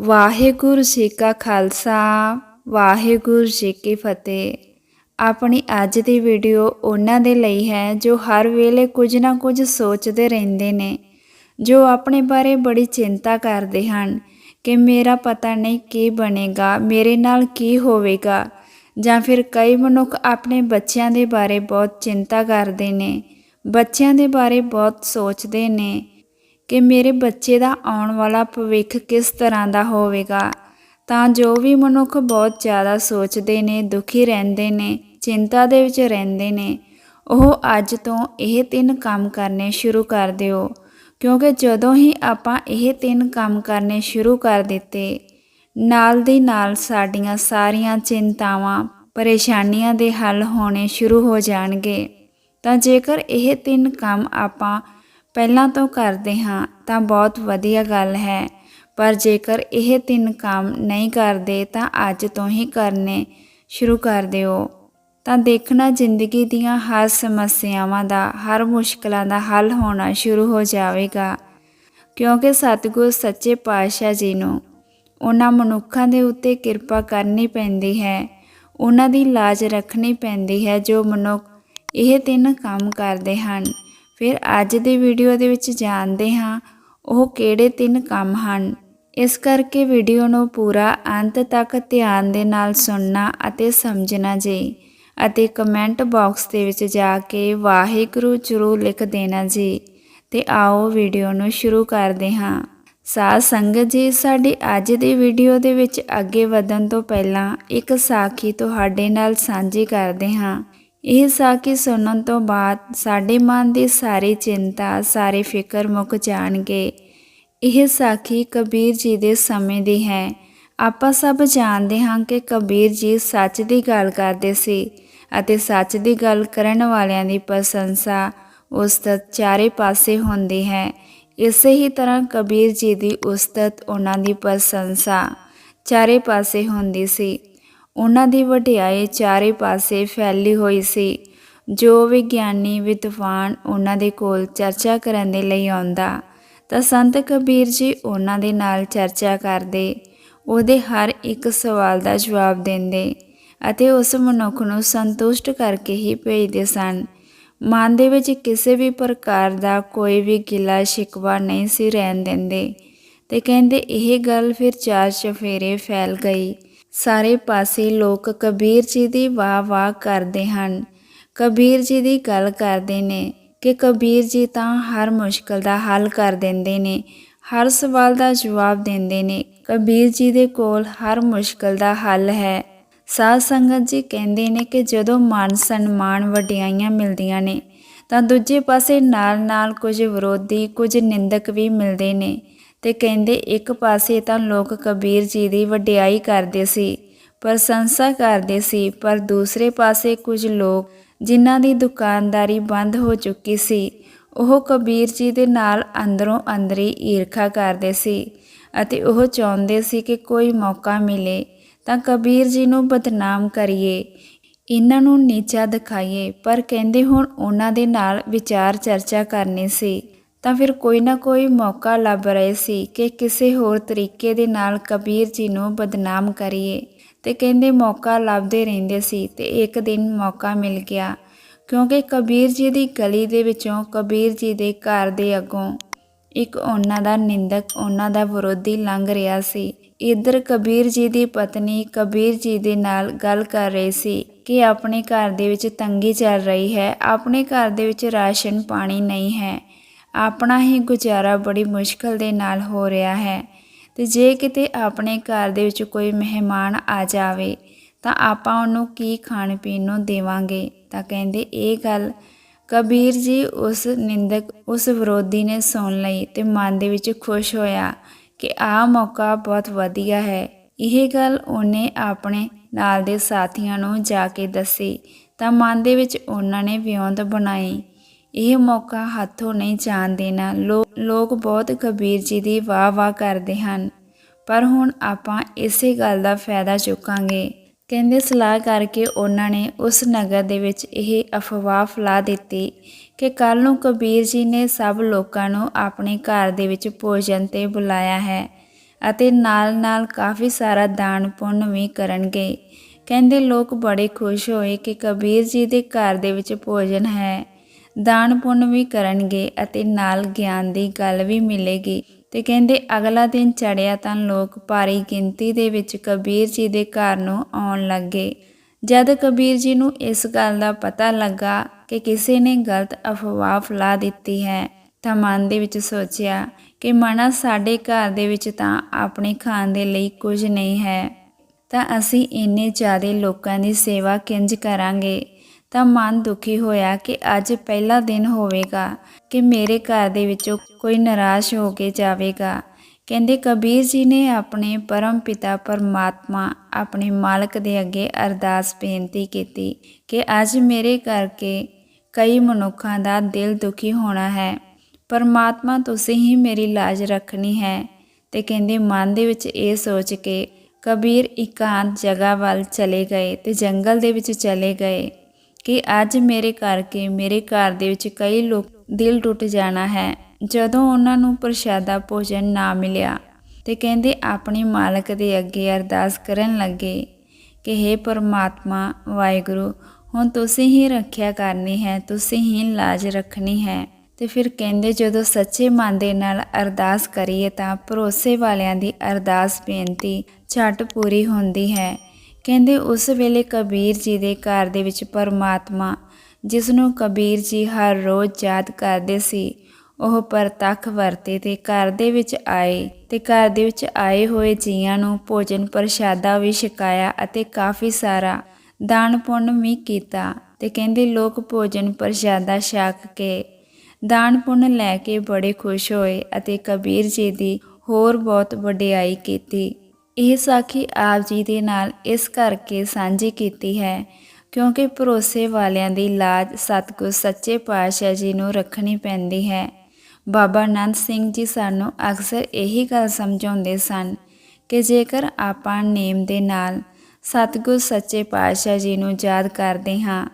ਵਾਹਿਗੁਰੂ ਜੀ ਕਾ ਖਾਲਸਾ, ਵਾਹਿਗੁਰੂ ਜੀ ਕੀ ਫਤਿਹ। ਆਪਣੀ ਅੱਜ ਦੀ ਵੀਡੀਓ ਉਹਨਾਂ ਦੇ ਲਈ ਹੈ ਜੋ ਹਰ ਵੇਲੇ ਕੁਝ ਨਾ ਕੁਝ ਸੋਚਦੇ ਰਹਿੰਦੇ ਨੇ, ਜੋ ਆਪਣੇ ਬਾਰੇ ਬੜੀ ਚਿੰਤਾ ਕਰਦੇ ਹਨ ਕਿ ਮੇਰਾ ਪਤਾ ਨਹੀਂ ਕੀ ਬਣੇਗਾ, ਮੇਰੇ ਨਾਲ ਕੀ ਹੋਵੇਗਾ ਜਾਂ ਫਿਰ ਕਈ ਮਨੁੱਖ ਆਪਣੇ ਬੱਚਿਆਂ ਦੇ ਬਾਰੇ ਬਹੁਤ ਚਿੰਤਾ ਕਰਦੇ ਨੇ, ਬੱਚਿਆਂ ਦੇ ਬਾਰੇ ਬਹੁਤ ਸੋਚਦੇ ਨੇ। ਕਿ ਮੇਰੇ ਬੱਚੇ ਦਾ ਆਉਣ ਵਾਲਾ ਭਵਿੱਖ ਕਿਸ ਤਰ੍ਹਾਂ ਦਾ ਹੋਵੇਗਾ? ਤਾਂ ਜੋ ਵੀ ਮਨੁੱਖ ਬਹੁਤ ਜ਼ਿਆਦਾ ਸੋਚਦੇ ਨੇ, ਦੁਖੀ ਰਹਿੰਦੇ ਨੇ, ਚਿੰਤਾ ਦੇ ਵਿੱਚ ਰਹਿੰਦੇ ਨੇ, ਉਹ ਅੱਜ ਤੋਂ ਇਹ ਤਿੰਨ ਕੰਮ ਕਰਨੇ ਸ਼ੁਰੂ ਕਰ ਦਿਓ। ਕਿਉਂਕਿ ਜਦੋਂ ਹੀ ਆਪਾਂ ਇਹ ਤਿੰਨ ਕੰਮ ਕਰਨੇ ਸ਼ੁਰੂ ਕਰ ਦਿੱਤੇ, ਨਾਲ ਦੀ ਨਾਲ ਸਾਡੀਆਂ ਸਾਰੀਆਂ ਚਿੰਤਾਵਾਂ, ਪਰੇਸ਼ਾਨੀਆਂ ਦੇ ਹੱਲ ਹੋਣੇ ਸ਼ੁਰੂ ਹੋ ਜਾਣਗੇ। ਤਾਂ ਜੇਕਰ ਇਹ ਤਿੰਨ ਕੰਮ ਆਪਾਂ ਪਹਿਲਾਂ ਤੋਂ ਕਰਦੇ ਹਾਂ ਤਾਂ ਬਹੁਤ ਵਧੀਆ ਗੱਲ ਹੈ। ਪਰ ਜੇਕਰ ਇਹ ਤਿੰਨ ਕੰਮ ਨਹੀਂ ਕਰਦੇ ਤਾਂ ਅੱਜ ਤੋਂ ਹੀ ਕਰਨੇ ਸ਼ੁਰੂ ਕਰ ਦਿਓ। ਤਾਂ ਦੇਖਣਾ ਜ਼ਿੰਦਗੀ ਦੀਆਂ ਹਰ ਸਮੱਸਿਆਵਾਂ ਦਾ, ਹਰ ਮੁਸ਼ਕਲਾਂ ਦਾ ਹੱਲ ਹੋਣਾ ਸ਼ੁਰੂ ਹੋ ਜਾਵੇਗਾ। ਕਿਉਂਕਿ ਸਤਿਗੁਰ ਸੱਚੇ ਪਾਤਸ਼ਾਹ ਜੀ ਨੂੰ ਉਹਨਾਂ ਮਨੁੱਖਾਂ ਦੇ ਉੱਤੇ ਕਿਰਪਾ ਕਰਨੀ ਪੈਂਦੀ ਹੈ। ਉਹਨਾਂ ਦੀ ਲਾਜ ਰੱਖਣੀ ਪੈਂਦੀ ਹੈ ਜੋ ਮਨੁੱਖ ਇਹ ਤਿੰਨ ਕੰਮ ਕਰਦੇ ਹਨ। ਫਿਰ ਅੱਜ ਦੀ ਵੀਡੀਓ ਦੇ ਵਿੱਚ ਜਾਣਦੇ ਹਾਂ ਉਹ ਕਿਹੜੇ ਤਿੰਨ ਕੰਮ ਹਨ। ਇਸ ਕਰਕੇ ਵੀਡੀਓ ਨੂੰ ਪੂਰਾ ਅੰਤ ਤੱਕ ਧਿਆਨ ਦੇ ਨਾਲ ਸੁਣਨਾ ਅਤੇ ਸਮਝਣਾ ਜੀ ਅਤੇ ਕਮੈਂਟ ਬਾਕਸ ਦੇ ਵਿੱਚ ਜਾ ਕੇ ਵਾਹਿਗੁਰੂ ਜ਼ਰੂਰ ਲਿਖ ਦੇਣਾ ਜੀ ਤੇ ਆਓ ਵੀਡੀਓ ਨੂੰ ਸ਼ੁਰੂ ਕਰਦੇ ਹਾਂ। ਸਾਧ ਸੰਗਤ ਜੀ, ਸਾਡੀ ਅੱਜ ਦੀ ਵੀਡੀਓ ਦੇ ਵਿੱਚ ਅੱਗੇ ਵਧਣ ਤੋਂ ਪਹਿਲਾਂ ਇੱਕ ਸਾਖੀ ਤੁਹਾਡੇ ਨਾਲ ਸਾਂਝੀ ਕਰਦੇ ਹਾਂ। ਇਹ ਸਾਖੀ ਸੁਣਨ ਤੋਂ ਬਾਅਦ ਸਾਡੇ ਮਨ ਦੀ ਸਾਰੀ ਚਿੰਤਾ, ਸਾਰੇ ਫਿਕਰ ਮੁੱਕ ਜਾਣਗੇ। ਇਹ ਸਾਖੀ ਕਬੀਰ ਜੀ ਦੇ ਸਮੇਂ ਦੀ ਹੈ। ਆਪਾਂ ਸਭ ਜਾਣਦੇ ਹਾਂ ਕਿ ਕਬੀਰ ਜੀ ਸੱਚ ਦੀ ਗੱਲ ਕਰਦੇ ਸੀ ਅਤੇ ਸੱਚ ਦੀ ਗੱਲ ਕਰਨ ਵਾਲਿਆਂ ਦੀ ਪ੍ਰਸ਼ੰਸਾ ਉਸਤਤ ਚਾਰੇ ਪਾਸੇ ਹੁੰਦੀ ਹੈ। ਇਸੇ ਹੀ ਤਰ੍ਹਾਂ ਕਬੀਰ ਜੀ ਦੀ ਉਸਤਤ ਉਹਨਾਂ ਦੀ ਪ੍ਰਸ਼ੰਸਾ ਚਾਰੇ ਪਾਸੇ ਹੁੰਦੀ ਸੀ। ਉਹਨਾਂ ਦੀ ਵਡਿਆਈ ਚਾਰੇ ਪਾਸੇ ਫੈਲੀ ਹੋਈ ਸੀ। ਜੋ ਵਿਗਿਆਨੀ ਵਿਦਵਾਨ ਉਹਨਾਂ ਦੇ ਕੋਲ ਚਰਚਾ ਕਰਨ ਦੇ ਲਈ ਆਉਂਦਾ, ਤਾਂ ਸੰਤ ਕਬੀਰ ਜੀ ਉਹਨਾਂ ਦੇ ਨਾਲ ਚਰਚਾ ਕਰਦੇ। ਉਹਦੇ ਹਰ ਇੱਕ ਸਵਾਲ ਦਾ ਜਵਾਬ ਦਿੰਦੇ ਅਤੇ ਉਸ ਮਨੁੱਖ ਨੂੰ ਸੰਤੁਸ਼ਟ ਕਰਕੇ ਹੀ ਭੇਜਦੇ ਸਨ। ਮਨ ਦੇ ਵਿੱਚ ਕਿਸੇ ਵੀ ਪ੍ਰਕਾਰ ਦਾ ਕੋਈ ਵੀ ਗਿਲਾ ਸ਼ਿਕਵਾ ਨਹੀਂ ਸੀ ਰਹਿਣ ਦਿੰਦੇ। ਤੇ ਕਹਿੰਦੇ ਇਹ ਗੱਲ ਫਿਰ ਚਾਰ ਚਫੇਰੇ ਫੈਲ ਗਈ। ਸਾਰੇ ਪਾਸੇ ਲੋਕ ਕਬੀਰ ਜੀ ਦੀ ਵਾਹ ਵਾਹ ਕਰਦੇ ਹਨ। ਕਬੀਰ ਜੀ ਦੀ ਗੱਲ ਕਰਦੇ ਨੇ ਕਿ ਕਬੀਰ ਜੀ ਤਾਂ ਹਰ ਮੁਸ਼ਕਲ ਦਾ ਹੱਲ ਕਰ ਦਿੰਦੇ ਨੇ, ਹਰ ਸਵਾਲ ਦਾ ਜਵਾਬ ਦਿੰਦੇ ਨੇ। ਕਬੀਰ ਜੀ ਦੇ ਕੋਲ ਹਰ ਮੁਸ਼ਕਲ ਦਾ ਹੱਲ ਹੈ। ਸਾਧ ਸੰਗਤ ਜੀ ਕਹਿੰਦੇ ਨੇ ਕਿ ਜਦੋਂ ਮਾਨ ਸਨਮਾਨ ਵਡਿਆਈਆਂ ਮਿਲਦੀਆਂ ਨੇ, ਤਾਂ ਦੂਜੇ ਪਾਸੇ ਨਾਲ-ਨਾਲ ਕੁਝ ਵਿਰੋਧੀ, ਕੁਝ ਨਿੰਦਕ ਵੀ ਮਿਲਦੇ ਨੇ। ਤੇ ਕਹਿੰਦੇ ਇੱਕ ਪਾਸੇ ਤਾਂ ਲੋਕ ਕਬੀਰ ਜੀ ਦੀ ਵਡਿਆਈ ਕਰਦੇ ਸੀ ਪ੍ਰਸ਼ੰਸਾ ਕਰਦੇ ਸੀ, ਪਰ ਦੂਸਰੇ ਪਾਸੇ ਕੁਝ ਲੋਕ ਜਿਨ੍ਹਾਂ ਦੀ ਦੁਕਾਨਦਾਰੀ ਬੰਦ ਹੋ ਚੁੱਕੀ ਸੀ, ਉਹ ਕਬੀਰ ਜੀ ਦੇ ਨਾਲ ਅੰਦਰੋਂ ਅੰਦਰੀ ਈਰਖਾ ਕਰਦੇ ਸੀ ਅਤੇ ਉਹ ਚਾਹੁੰਦੇ ਸੀ ਕਿ ਕੋਈ ਮੌਕਾ ਮਿਲੇ, ਤਾਂ ਕਬੀਰ ਜੀ ਨੂੰ ਬਦਨਾਮ ਕਰੀਏ, ਇਹਨਾਂ ਨੂੰ ਨੀਚਾ ਦਿਖਾਈਏ, ਪਰ ਕਹਿੰਦੇ ਹੁਣ ਉਹਨਾਂ ਦੇ ਨਾਲ ਵਿਚਾਰ ਚਰਚਾ ਕਰਨੀ ਸੀ। ਤਾਂ ਫਿਰ ਕੋਈ ਨਾ ਕੋਈ ਮੌਕਾ ਲੱਭ ਰਹੇ ਸੀ ਕਿ ਕਿਸੇ ਹੋਰ ਤਰੀਕੇ ਦੇ ਨਾਲ ਕਬੀਰ ਜੀ ਨੂੰ ਬਦਨਾਮ ਕਰੀਏ। ਤੇ ਕਹਿੰਦੇ ਮੌਕਾ ਲੱਭਦੇ ਰਹਿੰਦੇ ਸੀ ਤੇ ਇੱਕ ਦਿਨ ਮੌਕਾ ਮਿਲ ਗਿਆ, ਕਿਉਂਕਿ ਕਬੀਰ ਜੀ ਦੀ ਗਲੀ ਦੇ ਵਿੱਚੋਂ ਕਬੀਰ ਜੀ ਦੇ ਘਰ ਦੇ ਅੱਗੋਂ ਇੱਕ ਉਹਨਾਂ ਦਾ ਨਿੰਦਕ, ਉਹਨਾਂ ਦਾ ਵਿਰੋਧੀ ਲੰਘ ਰਿਹਾ ਸੀ। ਇੱਧਰ ਕਬੀਰ ਜੀ ਦੀ ਪਤਨੀ ਕਬੀਰ ਜੀ ਦੇ ਨਾਲ ਗੱਲ ਕਰ ਰਹੀ ਸੀ ਕਿ ਆਪਣੇ ਘਰ ਦੇ ਵਿੱਚ ਤੰਗੀ ਚੱਲ ਰਹੀ ਹੈ, ਆਪਣੇ ਘਰ ਦੇ ਵਿੱਚ ਰਾਸ਼ਨ ਪਾਣੀ ਨਹੀਂ ਹੈ। ਆਪਣਾ ਹੀ ਗੁਜ਼ਾਰਾ ਬੜੀ ਮੁਸ਼ਕਲ ਦੇ ਨਾਲ ਹੋ ਰਿਹਾ ਹੈ। ਤੇ ਜੇ ਕਿਤੇ ਆਪਣੇ ਘਰ ਦੇ ਵਿੱਚ ਕੋਈ ਮਹਿਮਾਨ ਆ ਜਾਵੇ, ਤਾਂ ਆਪਾਂ ਉਹਨੂੰ ਕੀ ਖਾਣ ਪੀਣ ਨੂੰ ਦੇਵਾਂਗੇ? ਤਾਂ ਕਹਿੰਦੇ, ਇਹ ਗੱਲ ਕਬੀਰ ਜੀ ਉਸ ਨਿੰਦਕ, ਉਸ ਵਿਰੋਧੀ ਨੇ ਸੁਣ ਲਈ ਤੇ ਮਨ ਦੇ ਵਿੱਚ ਖੁਸ਼ ਹੋਇਆ ਕਿ ਆਹ ਮੌਕਾ ਬਹੁਤ ਵਧੀਆ ਹੈ। ਇਹ ਗੱਲ ਉਹਨੇ ਆਪਣੇ ਨਾਲ ਦੇ ਸਾਥੀਆਂ ਨੂੰ ਜਾ ਕੇ ਦੱਸੀ। ਤਾਂ ਮਨ ਦੇ ਵਿੱਚ ਉਹਨਾਂ ਨੇ ਵਿਉਂਤ ਬਣਾਈ। ਇਹ ਮੌਕਾ ਹੱਥੋਂ ਨਹੀਂ ਜਾਣ ਦੇਣਾ। ਲੋਕ ਬਹੁਤ ਕਬੀਰ ਜੀ ਦੀ ਵਾਹ ਵਾਹ ਕਰਦੇ ਹਨ। ਪਰ ਹੁਣ ਆਪਾਂ ਇਸੇ ਗੱਲ ਦਾ ਫਾਇਦਾ ਚੁੱਕਾਂਗੇ। ਕਹਿੰਦੇ ਸਲਾਹ ਕਰਕੇ ਉਹਨਾਂ ਨੇ ਉਸ ਨਗਰ ਦੇ ਵਿੱਚ ਇਹ ਅਫਵਾਹ ਫਲਾ ਦਿੱਤੀ ਕਿ ਕੱਲ ਨੂੰ ਕਬੀਰ ਜੀ ਨੇ ਸਭ ਲੋਕਾਂ ਨੂੰ ਆਪਣੇ ਘਰ ਦੇ ਵਿੱਚ ਭੋਜਨ ਤੇ ਬੁਲਾਇਆ ਹੈ ਅਤੇ ਨਾਲ-ਨਾਲ ਕਾਫੀ ਸਾਰਾ ਦਾਨ ਪੁੰਨ ਵੀ ਕਰਨਗੇ। ਕਹਿੰਦੇ ਲੋਕ ਬੜੇ ਖੁਸ਼ ਹੋਏ ਕਿ ਕਬੀਰ ਜੀ ਦੇ ਘਰ ਦੇ ਵਿੱਚ ਭੋਜਨ ਹੈ। ਦਾਨ ਪੁੰਨ ਵੀ ਕਰਨਗੇ ਅਤੇ ਨਾਲ ਗਿਆਨ ਦੀ ਗੱਲ ਵੀ ਮਿਲੇਗੀ। ਤੇ ਕਹਿੰਦੇ, ਅਗਲਾ ਦਿਨ ਚੜਿਆ ਤਾਂ ਲੋਕ ਭਾਰੀ ਗਿਣਤੀ ਦੇ ਵਿੱਚ ਕਬੀਰ ਜੀ ਦੇ ਘਰ ਨੂੰ ਆਉਣ ਲੱਗੇ। ਜਦ ਕਬੀਰ ਜੀ ਨੂੰ ਇਸ ਗੱਲ ਦਾ ਪਤਾ ਲੱਗਾ ਕਿ ਕਿਸੇ ਨੇ ਗਲਤ ਅਫਵਾਹ ਫੈਲਾ ਦਿੱਤੀ ਹੈ, ਤਾਂ ਮਨ ਦੇ ਵਿੱਚ ਸੋਚਿਆ ਕਿ ਮਨਾ ਸਾਡੇ ਘਰ ਦੇ ਵਿੱਚ ਤਾਂ ਆਪਣੇ ਖਾਣ ਦੇ ਲਈ ਕੁਝ ਨਹੀਂ ਹੈ। ਤਾਂ ਅਸੀਂ ਇੰਨੇ ਜ਼ਿਆਦਾ ਲੋਕਾਂ ਦੀ ਸੇਵਾ ਕਿੰਜ ਕਰਾਂਗੇ? ਤਾਂ ਮਨ ਦੁਖੀ ਹੋਇਆ ਕਿ ਅੱਜ ਪਹਿਲਾ ਦਿਨ ਹੋਵੇਗਾ ਕਿ ਮੇਰੇ ਘਰ ਦੇ ਵਿੱਚੋਂ ਕੋਈ ਨਿਰਾਸ਼ ਹੋ ਕੇ ਜਾਵੇਗਾ। ਕਹਿੰਦੇ ਕਬੀਰ ਜੀ ਨੇ ਆਪਣੇ ਪਰਮ ਪਿਤਾ ਪਰਮਾਤਮਾ ਆਪਣੇ ਮਾਲਕ ਦੇ ਅੱਗੇ ਅਰਦਾਸ ਬੇਨਤੀ ਕੀਤੀ ਕਿ ਅੱਜ ਮੇਰੇ ਕਰਕੇ ਕਈ ਮਨੁੱਖਾਂ ਦਾ ਦਿਲ ਦੁਖੀ ਹੋਣਾ ਹੈ। ਪਰਮਾਤਮਾ, ਤੁਸੀਂ ਹੀ ਮੇਰੀ ਲਾਜ ਰੱਖਣੀ ਹੈ। ਤੇ ਕਹਿੰਦੇ ਮਨ ਦੇ ਵਿੱਚ ਇਹ ਸੋਚ ਕੇ ਕਬੀਰ ਇਕਾਂਤ ਜਗ੍ਹਾ ਵੱਲ ਚਲੇ ਗਏ ਤੇ ਜੰਗਲ ਦੇ ਵਿੱਚ ਚਲੇ ਗਏ। ਕਿ ਅੱਜ ਮੇਰੇ ਕਰਕੇ ਮੇਰੇ ਘਰ ਦੇ ਵਿੱਚ ਕਈ ਲੋਕ ਦਿਲ ਟੁੱਟ ਜਾਣਾ ਹੈ। ਜਦੋਂ ਉਹਨਾਂ ਨੂੰ ਪ੍ਰਸ਼ਾਦਾ ਭੋਜਨ ਨਾ ਮਿਲਿਆ ਤੇ ਕਹਿੰਦੇ ਆਪਣੇ ਮਾਲਕ ਦੇ ਅੱਗੇ ਅਰਦਾਸ ਕਰਨ ਲੱਗੇ ਕਿ हे ਪਰਮਾਤਮਾ, ਵਾਹਿਗੁਰੂ, ਹੁਣ ਤੁਸੀਂ ਹੀ ਰੱਖਿਆ ਕਰਨੀ ਹੈ, ਤੁਸੀਂ ਹੀ ਲਾਜ ਰੱਖਣੀ ਹੈ। ਤੇ ਫਿਰ ਕਹਿੰਦੇ ਜਦੋਂ ਸੱਚੇ ਮਨ ਦੇ ਨਾਲ ਅਰਦਾਸ ਕਰੀਏ ਤਾਂ ਭਰੋਸੇ ਵਾਲਿਆਂ ਦੀ ਅਰਦਾਸ ਬੇਨਤੀ ਝਟ ਪੂਰੀ ਹੁੰਦੀ ਹੈ। ਕਹਿੰਦੇ ਉਸ ਵੇਲੇ ਕਬੀਰ ਜੀ ਦੇ ਘਰ ਦੇ ਵਿੱਚ ਪਰਮਾਤਮਾ ਜਿਸ ਨੂੰ ਕਬੀਰ ਜੀ ਹਰ ਰੋਜ਼ ਯਾਦ ਕਰਦੇ ਸੀ, ਉਹ ਪਰਤੱਖ ਵਰਤੇ ਤੇ ਘਰ ਦੇ ਵਿੱਚ ਆਏ ਤੇ ਘਰ ਦੇ ਵਿੱਚ ਆਏ ਹੋਏ ਜੀਆਂ ਨੂੰ ਭੋਜਨ ਪ੍ਰਸ਼ਾਦਾ ਵੀ ਛਕਾਇਆ ਅਤੇ ਕਾਫੀ ਸਾਰਾ ਦਾਨ ਪੁੰਨ ਵੀ ਕੀਤਾ ਤੇ ਕਹਿੰਦੇ ਲੋਕ ਭੋਜਨ ਪ੍ਰਸ਼ਾਦਾ ਛਕ ਕੇ ਦਾਨ ਪੁੰਨ ਲੈ ਕੇ ਬੜੇ ਖੁਸ਼ ਹੋਏ ਅਤੇ ਕਬੀਰ ਜੀ ਦੀ ਹੋਰ ਬਹੁਤ ਵਡਿਆਈ ਕੀਤੀ। ਇਹ ਸਾਖੀ ਆਪ ਜੀ ਦੇ ਨਾਲ ਇਸ ਕਰਕੇ ਸਾਂਝੀ ਕੀਤੀ ਹੈ, ਕਿਉਂਕਿ ਭਰੋਸੇ ਵਾਲਿਆਂ ਦੀ ਲਾਜ ਸਤਿਗੁਰ ਸੱਚੇ ਪਾਤਸ਼ਾਹ ਜੀ ਨੂੰ ਰੱਖਣੀ ਪੈਂਦੀ ਹੈ। ਬਾਬਾ ਨੰਦ ਸਿੰਘ ਜੀ ਸਾਨੂੰ ਅਕਸਰ ਇਹੀ ਗੱਲ ਸਮਝਾਉਂਦੇ ਸਨ ਕਿ ਜੇਕਰ ਆਪਾਂ ਨੇਮ ਦੇ ਨਾਲ ਸਤਿਗੁਰ ਸੱਚੇ ਪਾਤਸ਼ਾਹ ਜੀ ਨੂੰ ਯਾਦ ਕਰਦੇ ਹਾਂ,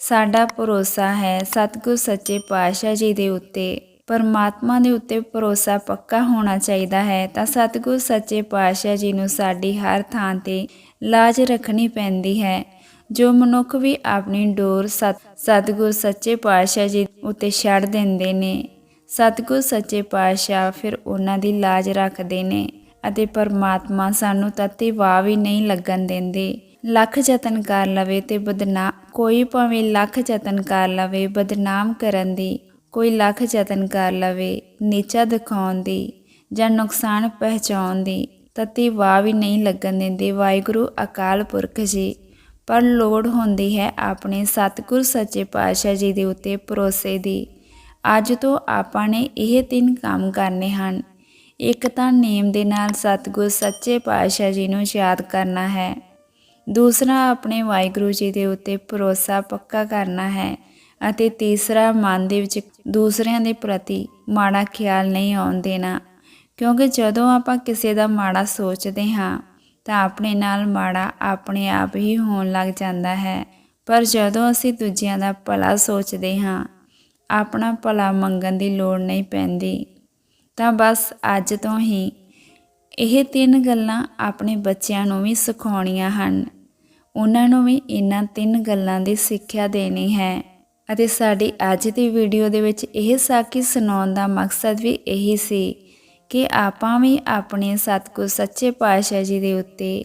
ਸਾਡਾ ਭਰੋਸਾ ਹੈ ਸਤਿਗੁਰ ਸੱਚੇ ਪਾਤਸ਼ਾਹ ਜੀ ਦੇ ਉੱਤੇ। ਪਰਮਾਤਮਾ ਦੇ ਉੱਤੇ ਭਰੋਸਾ ਪੱਕਾ ਹੋਣਾ ਚਾਹੀਦਾ ਹੈ, ਤਾਂ ਸਤਿਗੁਰ ਸੱਚੇ ਪਾਤਸ਼ਾਹ ਜੀ ਨੂੰ ਸਾਡੀ ਹਰ ਥਾਂ ਤੇ ਲਾਜ ਰੱਖਣੀ ਪੈਂਦੀ ਹੈ। ਜੋ ਮਨੁੱਖ ਵੀ ਆਪਣੀ ਡੋਰ ਸਤ, ਸਤਿਗੁਰ ਸੱਚੇ ਪਾਤਸ਼ਾਹ ਜੀ ਉੱਤੇ ਛੱਡ ਦਿੰਦੇ ਨੇ, ਸਤਿਗੁਰ ਸੱਚੇ ਪਾਤਸ਼ਾਹ ਫਿਰ ਉਹਨਾਂ ਦੀ ਲਾਜ ਰੱਖਦੇ ਨੇ ਅਤੇ ਪਰਮਾਤਮਾ ਸਾਨੂੰ ਤਤੀ ਵਾਹ ਵੀ ਨਹੀਂ ਲੱਗਣ ਦਿੰਦੇ। ਲੱਖ ਯਤਨ ਕਰ ਲਵੇ ਤੇ ਬਦਨਾਮ ਕੋਈ ਭਾਵੇਂ ਲੱਖ ਯਤਨ ਕਰ ਲਵੇ, ਬਦਨਾਮ ਕਰਨ ਦੀ ਕੋਈ ਲੱਖ ਯਤਨ ਕਰ ਲਵੇ, ਨੀਚਾ ਦਿਖਾਉਣ ਦੀ ਜਾਂ ਨੁਕਸਾਨ ਪਹੁੰਚਾਉਣ ਦੀ, ਤਤੀ ਵਾਹ ਵੀ ਨਹੀਂ ਲੱਗਣ ਦਿੰਦੇ। ਵਾਹਿਗੁਰੂ ਅਕਾਲ ਪੁਰਖ ਜੀ, ਪਰ ਲੋੜ ਹੁੰਦੀ ਹੈ ਆਪਣੇ ਸਤਿਗੁਰ ਸੱਚੇ ਪਾਤਸ਼ਾਹ ਜੀ ਦੇ ਉੱਤੇ ਭਰੋਸੇ ਦੀ। ਅੱਜ ਤੋਂ ਆਪਾਂ ਨੇ ਇਹ ਤਿੰਨ ਕੰਮ ਕਰਨੇ ਹਨ। ਇੱਕ ਤਾਂ ਨੇਮ ਦੇ ਨਾਲ ਸਤਿਗੁਰ ਸੱਚੇ ਪਾਤਸ਼ਾਹ ਜੀ ਨੂੰ ਯਾਦ ਕਰਨਾ ਹੈ। ਦੂਸਰਾ, ਆਪਣੇ ਵਾਹਿਗੁਰੂ ਜੀ ਦੇ ਉੱਤੇ ਭਰੋਸਾ ਪੱਕਾ ਕਰਨਾ ਹੈ। ਅਤੇ ਤੀਸਰਾ ਮਨ ਦੇ ਵਿੱਚ ਦੂਸਰਿਆਂ ਦੇ ਪ੍ਰਤੀ ਮਾੜਾ ਖਿਆਲ ਨਹੀਂ ਆਉਣ ਦੇਣਾ। ਕਿਉਂਕਿ ਜਦੋਂ ਆਪਾਂ ਕਿਸੇ ਦਾ ਮਾੜਾ ਸੋਚਦੇ ਹਾਂ, ਤਾਂ ਆਪਣੇ ਨਾਲ ਮਾੜਾ ਆਪਣੇ ਆਪ ਹੀ ਹੋਣ ਲੱਗ ਜਾਂਦਾ ਹੈ। ਪਰ ਜਦੋਂ ਅਸੀਂ ਦੂਜਿਆਂ ਦਾ ਭਲਾ ਸੋਚਦੇ ਹਾਂ, ਆਪਣਾ ਭਲਾ ਮੰਗਣ ਦੀ ਲੋੜ ਨਹੀਂ ਪੈਂਦੀ, ਤਾਂ ਬਸ ਅੱਜ ਤੋਂ ਹੀ ਇਹ ਤਿੰਨ ਗੱਲਾਂ ਆਪਣੇ ਬੱਚਿਆਂ ਨੂੰ ਵੀ ਸਿਖਾਉਣੀਆਂ ਹਨ। ਉਹਨਾਂ ਨੂੰ ਵੀ ਇਹਨਾਂ ਤਿੰਨ ਗੱਲਾਂ ਦੀ ਸਿੱਖਿਆ ਦੇਣੀ ਹੈ। ਅਤੇ ਸਾਡੀ ਅੱਜ ਦੀ ਵੀਡੀਓ ਦੇ ਵਿੱਚ ਇਹ ਸਾਖੀ ਸੁਣਾਉਣ ਦਾ ਮਕਸਦ ਵੀ ਇਹੀ ਸੀ ਕਿ ਆਪਾਂ ਵੀ ਆਪਣੇ ਸਤਿਗੁਰ ਸੱਚੇ ਪਾਤਸ਼ਾਹ ਜੀ ਦੇ ਉੱਤੇ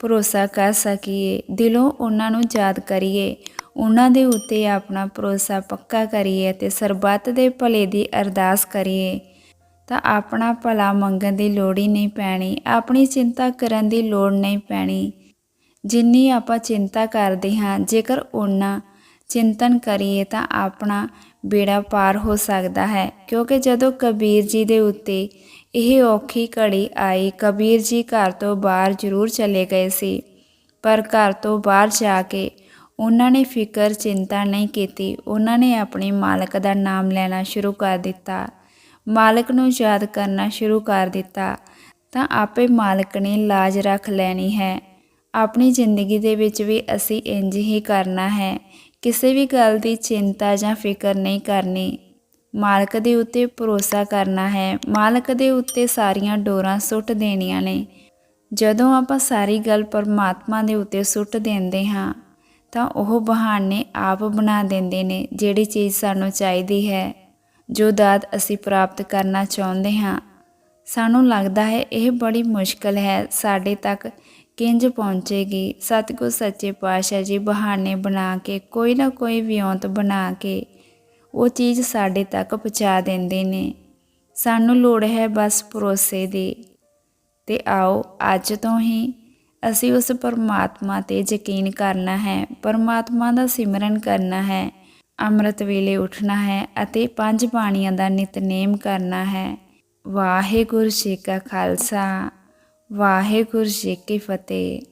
ਭਰੋਸਾ ਕਰ ਸਕੀਏ, ਦਿਲੋਂ ਉਹਨਾਂ ਨੂੰ ਯਾਦ ਕਰੀਏ, ਉਹਨਾਂ ਦੇ ਉੱਤੇ ਆਪਣਾ ਭਰੋਸਾ ਪੱਕਾ ਕਰੀਏ ਅਤੇ ਸਰਬੱਤ ਦੇ ਭਲੇ ਦੀ ਅਰਦਾਸ ਕਰੀਏ। ਤਾਂ ਆਪਣਾ ਭਲਾ ਮੰਗਣ ਦੀ ਲੋੜ ਹੀ ਨਹੀਂ ਪੈਣੀ, ਆਪਣੀ ਚਿੰਤਾ ਕਰਨ ਦੀ ਲੋੜ ਨਹੀਂ ਪੈਣੀ। ਜਿੰਨੀ ਆਪਾਂ ਚਿੰਤਾ ਕਰਦੇ ਹਾਂ, ਜੇਕਰ ਉਹਨਾਂ ਚਿੰਤਨ ਕਰੀਏ ਤਾਂ ਆਪਣਾ ਬੇੜਾ ਪਾਰ ਹੋ ਸਕਦਾ ਹੈ। ਕਿਉਂਕਿ ਜਦੋਂ ਕਬੀਰ ਜੀ ਦੇ ਉੱਤੇ ਇਹ ਔਖੀ ਘੜੀ ਆਈ, ਕਬੀਰ ਜੀ ਘਰ ਤੋਂ ਬਾਹਰ ਜ਼ਰੂਰ ਚਲੇ ਗਏ ਸੀ। ਪਰ ਘਰ ਤੋਂ ਬਾਹਰ ਜਾ ਕੇ ਉਹਨਾਂ ਨੇ ਫਿਕਰ, ਚਿੰਤਾ ਨਹੀਂ ਕੀਤੀ। ਉਹਨਾਂ ਨੇ ਆਪਣੇ ਮਾਲਕ ਦਾ ਨਾਮ ਲੈਣਾ ਸ਼ੁਰੂ ਕਰ ਦਿੱਤਾ। ਮਾਲਕ ਨੂੰ ਯਾਦ ਕਰਨਾ ਸ਼ੁਰੂ ਕਰ ਦਿੱਤਾ। ਤਾਂ ਆਪੇ ਮਾਲਕ ਨੇ ਲਾਜ ਰੱਖ ਲੈਣੀ ਹੈ। ਆਪਣੀ ਜ਼ਿੰਦਗੀ ਦੇ ਵਿੱਚ ਵੀ ਅਸੀਂ ਇੰਜ ਹੀ ਕਰਨਾ ਹੈ। ਕਿਸੇ ਵੀ ਗੱਲ ਦੀ ਚਿੰਤਾ ਜਾਂ ਫਿਕਰ ਨਹੀਂ ਕਰਨੀ। ਮਾਲਕ ਦੇ ਉੱਤੇ ਭਰੋਸਾ ਕਰਨਾ ਹੈ। ਮਾਲਕ ਦੇ ਉੱਤੇ ਸਾਰੀਆਂ ਡੋਰਾਂ ਸੁੱਟ ਦੇਣੀਆਂ ਨੇ। ਜਦੋਂ ਆਪਾਂ ਸਾਰੀ ਗੱਲ ਪਰਮਾਤਮਾ ਦੇ ਉੱਤੇ ਸੁੱਟ ਦਿੰਦੇ ਹਾਂ, ਤਾਂ ਉਹ ਬਹਾਨੇ ਆਪ ਬਣਾ ਦਿੰਦੇ ਨੇ ਜਿਹੜੀ ਚੀਜ਼ ਸਾਨੂੰ ਚਾਹੀਦੀ ਹੈ। ਜੋ ਦਾਤ ਅਸੀਂ ਪ੍ਰਾਪਤ ਕਰਨਾ ਚਾਹੁੰਦੇ ਹਾਂ। ਸਾਨੂੰ ਲੱਗਦਾ ਹੈ ਇਹ ਬੜੀ ਮੁਸ਼ਕਲ ਹੈ। ਸਾਡੇ ਤੱਕ ਕਿੰਜ ਪਹੁੰਚੇਗੀ? ਸਤਿਗੁਰ ਸੱਚੇ ਪਾਤਸ਼ਾਹ ਜੀ ਬਹਾਨੇ ਬਣਾ ਕੇ, ਕੋਈ ਨਾ ਕੋਈ ਵਿਉਂਤ ਬਣਾ ਕੇ ਉਹ ਚੀਜ਼ ਸਾਡੇ ਤੱਕ ਪਹੁੰਚਾ ਦਿੰਦੇ ਨੇ। ਸਾਨੂੰ ਲੋੜ ਹੈ ਬਸ ਭਰੋਸੇ ਦੀ। ਤੇ ਆਓ, ਅੱਜ ਤੋਂ ਹੀ ਅਸੀਂ ਉਸ ਪਰਮਾਤਮਾ ਤੇ ਯਕੀਨ ਕਰਨਾ ਹੈ। ਪਰਮਾਤਮਾ ਦਾ ਸਿਮਰਨ ਕਰਨਾ ਹੈ, ਅੰਮ੍ਰਿਤ ਵੇਲੇ ਉੱਠਣਾ ਹੈ ਅਤੇ ਪੰਜ ਬਾਣੀਆਂ ਦਾ ਨਿਤਨੇਮ ਕਰਨਾ ਹੈ। ਵਾਹਿਗੁਰੂ ਜੀ ਕਾ ਖਾਲਸਾ। ਵਾਹਿਗੁਰੂ ਜੀ ਕੀ ਫਤਿਹ।